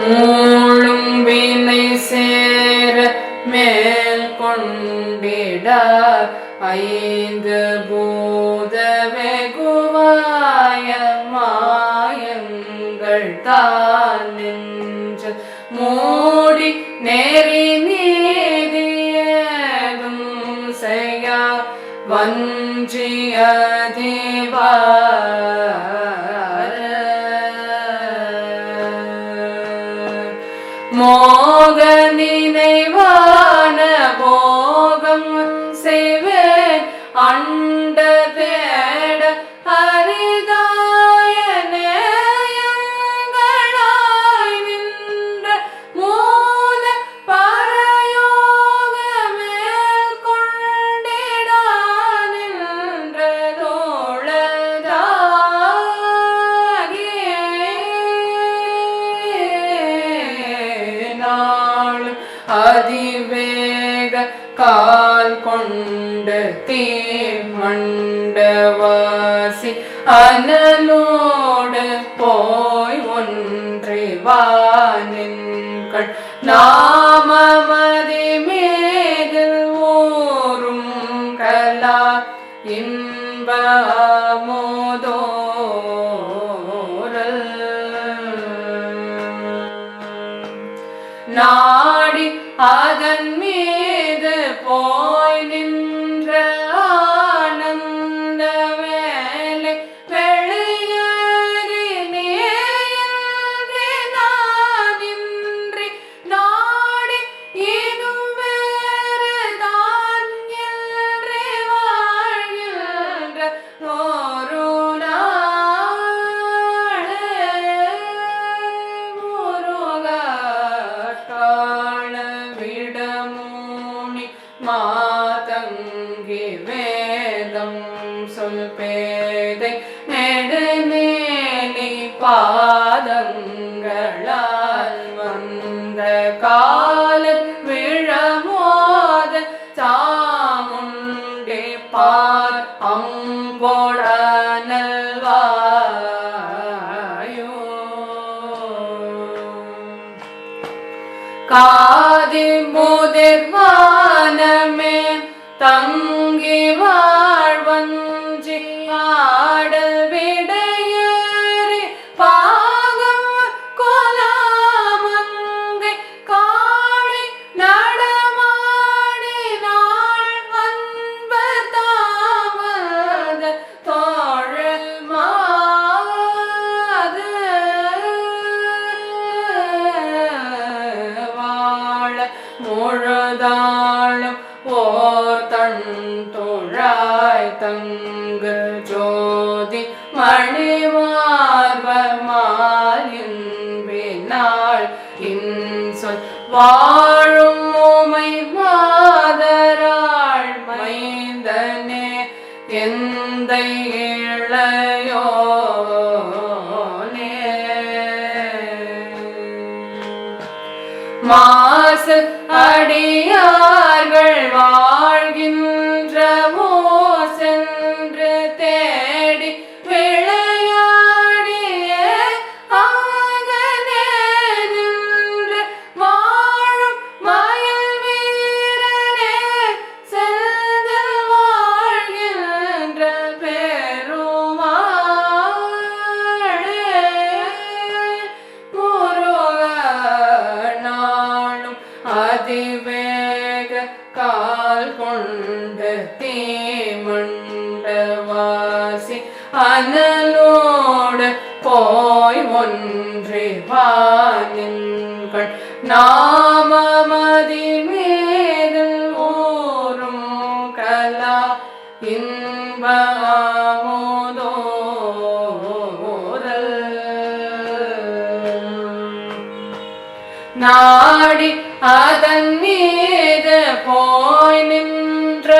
மூழும் வினை சேர மேல் கொண்டிட. ஐந்து பூத வெகுவாய மாயங்கள் தான் நின்று மூடி நேரி நீதியதும் செய்ய வஞ்சிய தேவா. கொண்டதே அனலோடு போய் ஒன்றிவானின்கள் நாமதி மேகில் ஓரும் கலா இன்பமோதோரல். நாடி அதன் 法能。தங்கு ஜோதி மணிமார்பமாலின் பின்னால் இன்சொல் வா ஆடி அதன் மீது போய் நின்ற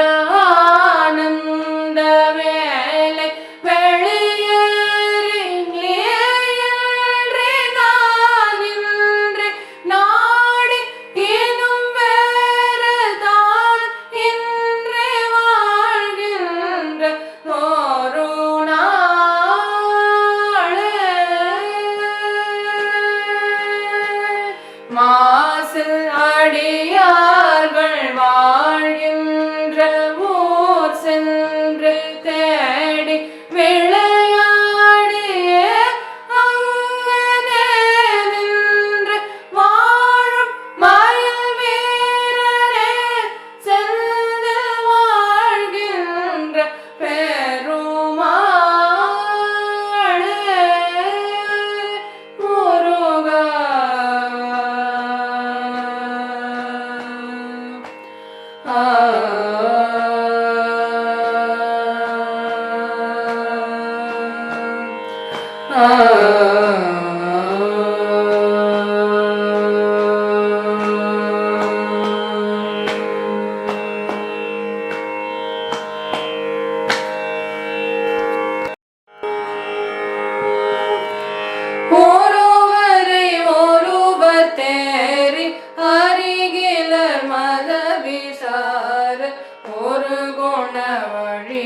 ஒரு குண வழி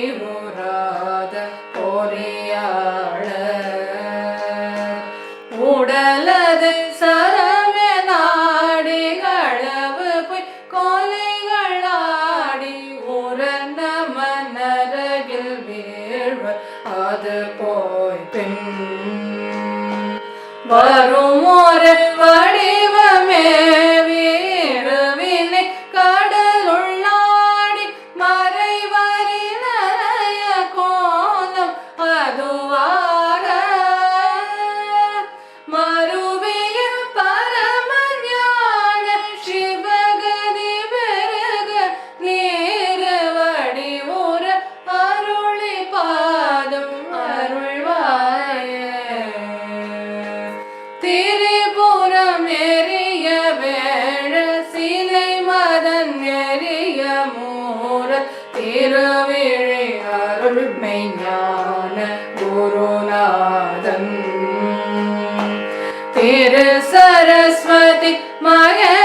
सरस्वती माये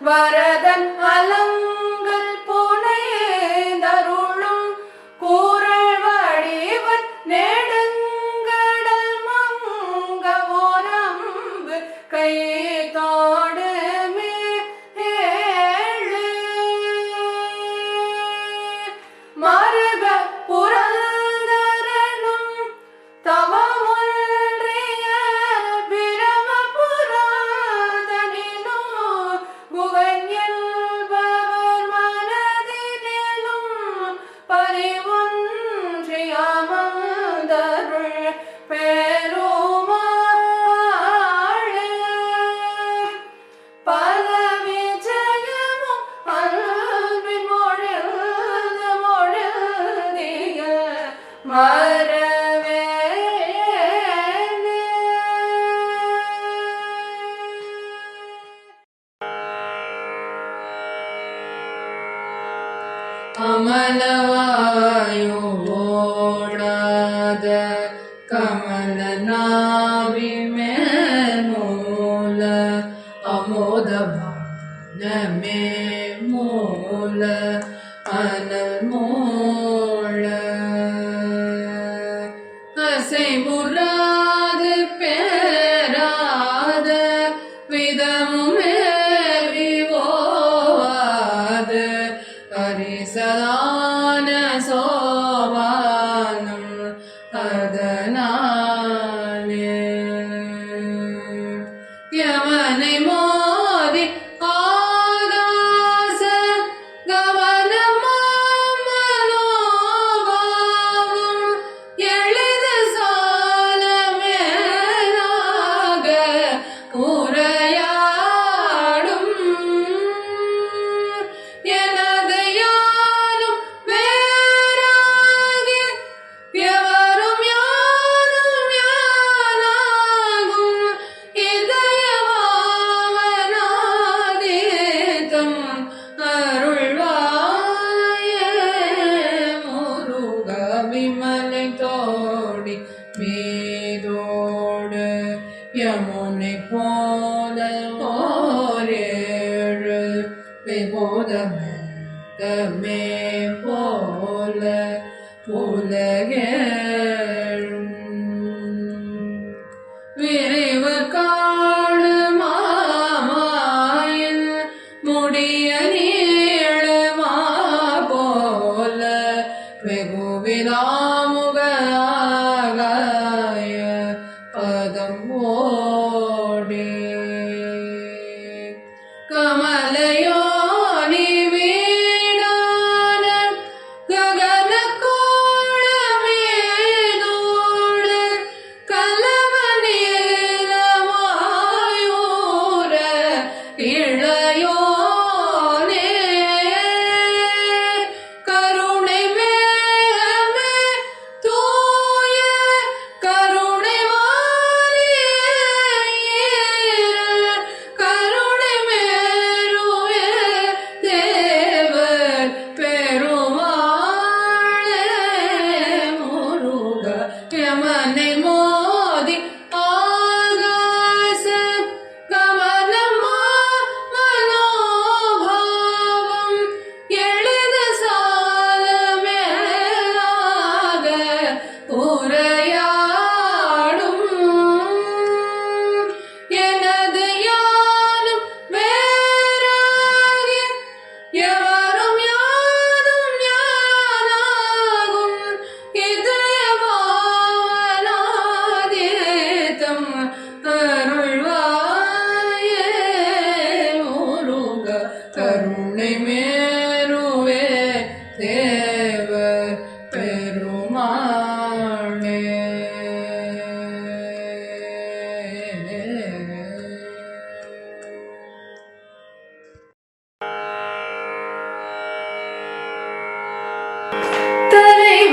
Whatever. கமலையோனி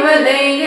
வலைய